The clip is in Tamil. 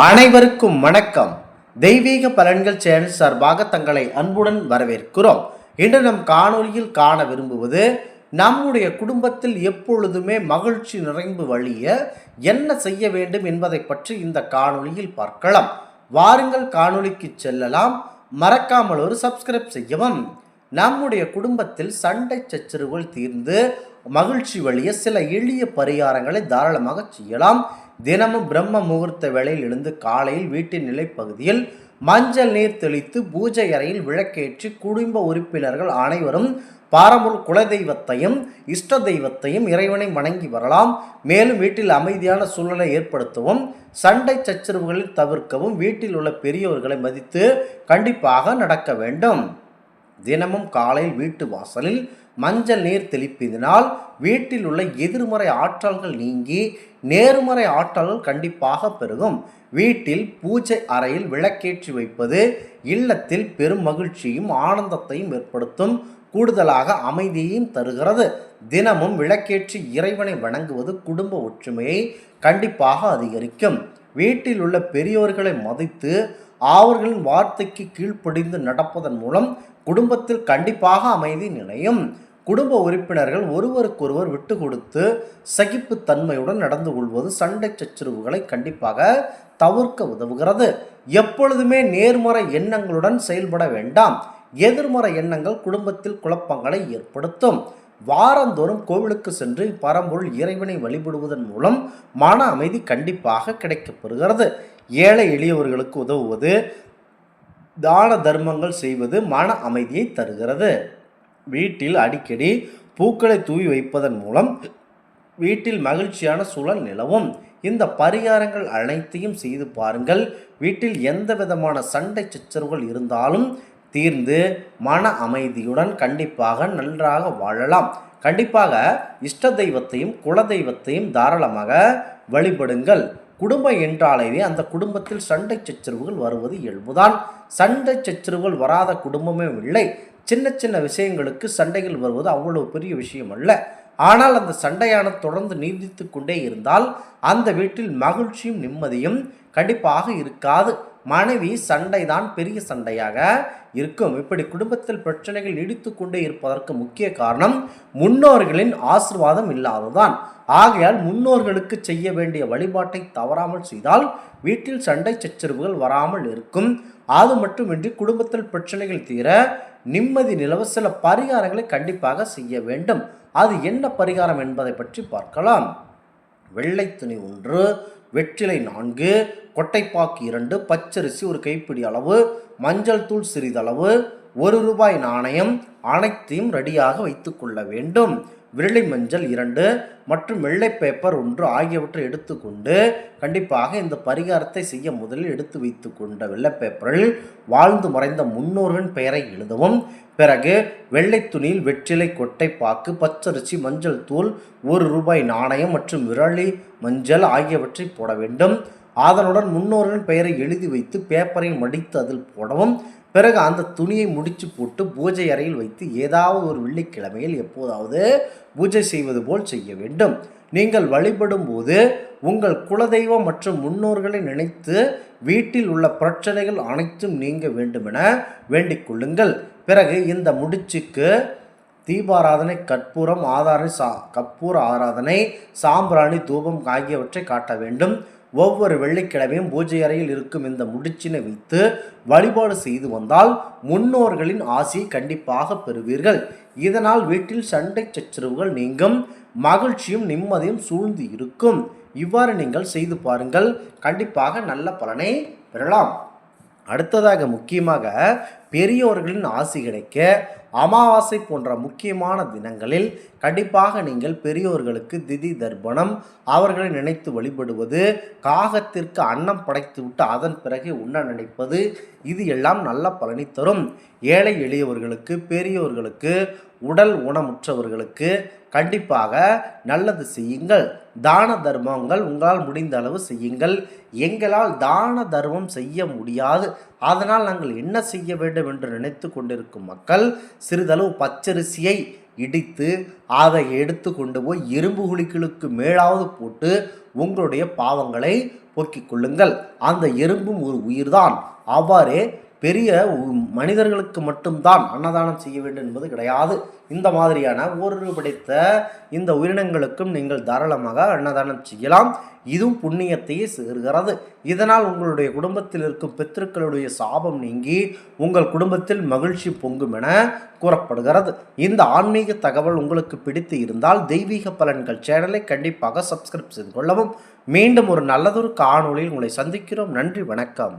அனைவருக்கும் வணக்கம். தெய்வீக பலன்கள் சேனல் சார்பாக தங்களை அன்புடன் வரவேற்கிறோம். இன்று நம் காணொலியில் காண விரும்புவது நம்முடைய குடும்பத்தில் எப்பொழுதுமே மகிழ்ச்சி நிறைந்து வழிய என்ன செய்ய வேண்டும் என்பதை பற்றி இந்த காணொலியில் பார்க்கலாம். வாருங்கள் காணொலிக்கு செல்லலாம். மறக்காமல் ஒரு சப்ஸ்கிரைப் செய்யவும். நம்முடைய குடும்பத்தில் சண்டை சச்சரவுகள் தீர்ந்து மகிழ்ச்சி வழிய சில எளிய பரிகாரங்களை தாராளமாக செய்யலாம். தினமும் பிரம்ம முகூர்த்த வேளையில் எழுந்து காலையில் வீட்டின் நிலைப்பகுதியில் மஞ்சள் நீர் தெளித்து பூஜை அறையில் விளக்கேற்றி குடும்ப உறுப்பினர்கள் அனைவரும் பாரம்பரிய குலதெய்வத்தையும் இஷ்ட தெய்வத்தையும் இறைவனை வணங்கி வரலாம். மேலும் வீட்டில் அமைதியான சூழ்நிலை ஏற்படுத்தவும் சண்டை சச்சரவுகளை தவிர்க்கவும் வீட்டில் உள்ள பெரியோர்களை மதித்து கண்டிப்பாக நடக்க வேண்டும். தினமும் காலையில் வீட்டு வாசலில் மஞ்சள் நீர் தெளிப்பதினால் வீட்டில் உள்ள எதிர்மறை ஆற்றல்கள் நீங்கி நேர்மறை ஆற்றல்கள் கண்டிப்பாக பெருகும். வீட்டில் பூஜை அறையில் விளக்கேற்றி வைப்பது இல்லத்தில் பெரும் மகிழ்ச்சியும் ஆனந்தத்தையும் ஏற்படுத்தும் கூடுதலாக அமைதியையும் தருகிறது. தினமும் விளக்கேற்றி இறைவனை வணங்குவது குடும்ப ஒற்றுமையை கண்டிப்பாக அதிகரிக்கும். வீட்டில் உள்ள பெரியோர்களை மதித்து அவர்களின் வார்த்தைக்கு கீழ்ப்படிந்து நடப்பதன் மூலம் குடும்பத்தில் கண்டிப்பாக அமைதி நிலையும் குடும்ப உறுப்பினர்கள் ஒருவருக்கொருவர் விட்டு கொடுத்து சகிப்புத்தன்மையுடன் நடந்து கொள்வது சண்டை சச்சரவுகளை கண்டிப்பாக தவிர்க்க உதவுகிறது. எப்பொழுதுமே நேர்மறை எண்ணங்களுடன் செயல்பட வேண்டாம். எதிர்மறை எண்ணங்கள் குடும்பத்தில் குழப்பங்களை ஏற்படுத்தும். வாரந்தோறும் கோவிலுக்கு சென்று பரம்பொருள் இறைவனை வழிபடுவதன் மூலம் மன அமைதி கண்டிப்பாக கிடைக்கப்பெறுகிறது ஏழை எளியவர்களுக்கு உதவுவது தான தர்மங்கள் செய்வது மன அமைதியை தருகிறது. வீட்டில் அடிக்கடி பூக்களை தூவி வைப்பதன் மூலம் வீட்டில் மகிழ்ச்சியான சூழல் நிலவும். இந்த பரிகாரங்கள் அனைத்தையும் செய்து பாருங்கள். வீட்டில் எந்த விதமான சண்டை சச்சரவுகள் இருந்தாலும் தீர்ந்து மன அமைதியுடன் கண்டிப்பாக நன்றாக வாழலாம். கண்டிப்பாக இஷ்ட தெய்வத்தையும் குல தெய்வத்தையும் தாராளமாக வழிபடுங்கள். குடும்பம் என்றாலேயே அந்த குடும்பத்தில் சண்டை சச்சரவுகள் வருவது இயல்புதான். சண்டை சச்சரவுகள் வராத குடும்பமே இல்லை. சின்ன சின்ன விஷயங்களுக்கு சண்டைகள் வருவது அவ்வளவு பெரிய விஷயம் அல்ல. ஆனால் அந்த சண்டையானது தொடர்ந்து நீடித்து கொண்டே இருந்தால் அந்த வீட்டில் மகிழ்ச்சியும் நிம்மதியும் கண்டிப்பாக இருக்காது. மனைவி சண்டைதான் பெரிய சண்டையாக இருக்கும். இப்படி குடும்பத்தில் பிரச்சனைகள் நீடித்து கொண்டே இருப்பதற்கு முக்கிய காரணம் முன்னோர்களின் ஆசிர்வாதம் இல்லாததுதான். ஆகையால் முன்னோர்களுக்கு செய்ய வேண்டிய வழிபாட்டை தவறாமல் செய்தால் வீட்டில் சண்டை சச்சரவுகள் வராமல் இருக்கும். அது மட்டுமின்றி குடும்பத்தில் பிரச்சனைகள் தீர நிம்மதி நிலவ சில பரிகாரங்களை கண்டிப்பாக செய்ய வேண்டும். அது என்ன பரிகாரம் என்பதை பற்றி பார்க்கலாம். வெள்ளை துணி ஒன்று வெற்றிலை நான்கு கொட்டைப்பாக்கு இரண்டு பச்சரிசி ஒரு கைப்பிடி அளவு மஞ்சள் தூள் சிறிதளவு ஒரு ரூபாய் நாணயம் அனைத்தையும் ரெடியாக வைத்துக்கொள்ள வேண்டும். விரலி மஞ்சள் இரண்டு மற்றும் வெள்ளை பேப்பர் ஒன்று ஆகியவற்றை எடுத்துக்கொண்டு கண்டிப்பாக இந்த பரிகாரத்தை செய்ய முதலில் எடுத்து வைத்து கொண்ட வெள்ளை பேப்பரில் வாழ்ந்து மறைந்த முன்னோர்களின் பெயரை எழுதவும். பிறகு வெள்ளை துணியில் வெற்றிலை கொட்டை பாக்கு பச்சரிசி மஞ்சள் தூள் ஒரு ரூபாய் நாணயம் மற்றும் விரலி மஞ்சள் ஆகியவற்றை போட வேண்டும். அதனுடன் முன்னோர்களின் பெயரை எழுதி வைத்து பேப்பரை மடித்து அதில் போடவும் பிறகு அந்த துணியை முடிச்சு போட்டு பூஜை அறையில் வைத்து ஏதாவது ஒரு வெள்ளிக்கிழமையில் எப்போதாவது பூஜை செய்வது போல் செய்ய வேண்டும். நீங்கள் வழிபடும் போது உங்கள் குலதெய்வம் மற்றும் முன்னோர்களை நினைத்து வீட்டில் உள்ள பிரச்சனைகள் அனைத்தும் நீங்க வேண்டுமென வேண்டிக் கொள்ளுங்கள். பிறகு இந்த முடிச்சுக்கு தீபாராதனை கற்பூரம் ஆதாரணை சா கற்பூர ஆராதனை சாம்பிராணி தூபம் ஆகியவற்றை காட்ட வேண்டும். ஒவ்வொரு வெள்ளிக்கிழமையும் பூஜை அறையில் இருக்கும் இந்த முடிச்சினை வைத்து வழிபாடு செய்து வந்தால் முன்னோர்களின் ஆசையை கண்டிப்பாக பெறுவீர்கள். இதனால் வீட்டில் சண்டை சச்சரவுகள் நீங்கும் மகிழ்ச்சியும் நிம்மதியும் சூழ்ந்து இருக்கும். இவ்வாறு நீங்கள் செய்து பாருங்கள். கண்டிப்பாக நல்ல பலனை பெறலாம். அடுத்ததாக முக்கியமாக பெரியோர்களின் ஆசி கிடைக்க அமாவாசை போன்ற முக்கியமான தினங்களில் கண்டிப்பாக நீங்கள் பெரியோர்களுக்கு திதி தர்ப்பணம் அவர்களை நினைத்து வழிபடுவது காகத்திற்கு அன்னம் படைத்துவிட்டு அதன் பிறகு உண்ண நினைப்பது இது எல்லாம் நல்ல பலனை தரும். ஏழை எளியவர்களுக்கு பெரியோர்களுக்கு உடல் ஊனமுற்றவர்களுக்கு கண்டிப்பாக நல்லது செய்யுங்கள். தான தர்மங்கள் உங்களால் முடிந்த அளவு செய்யுங்கள். எங்களால் தான தர்மம் செய்ய முடியாது. அதனால் நாங்கள் என்ன செய்ய வேண்டும் என்று நினைத்து கொண்டிருக்கும் மக்கள் சிறிதளவு பச்சரிசியை இடித்து அதை எடுத்து கொண்டு போய் எறும்பு குழிகளுக்கு மேலாவது போட்டு உங்களுடைய பாவங்களை போக்கிக் கொள்ளுங்கள். அந்த எறும்பும் ஒரு உயிர்தான். அவ்வாறே பெரிய மனிதர்களுக்கு மட்டும்தான் அன்னதானம் செய்ய வேண்டும் என்பது கிடையாது. இந்த மாதிரியான ஓரிரு படைத்த இந்த உயிரினங்களுக்கும் நீங்கள் தாராளமாக அன்னதானம் செய்யலாம். இதுவும் புண்ணியத்தையே சேர்கிறது. இதனால் உங்களுடைய குடும்பத்தில் இருக்கும் பித்திருக்களுடைய சாபம் நீங்கி உங்கள் குடும்பத்தில் மகிழ்ச்சி பொங்கும் என கூறப்படுகிறது. இந்த ஆன்மீக தகவல் உங்களுக்கு பிடித்து இருந்தால் தெய்வீக பலன்கள் சேனலை கண்டிப்பாக சப்ஸ்கிரைப் செய்து கொள்ளவும். மீண்டும் ஒரு நல்லதொரு காணொளியில் உங்களை சந்திக்கிறோம். நன்றி வணக்கம்.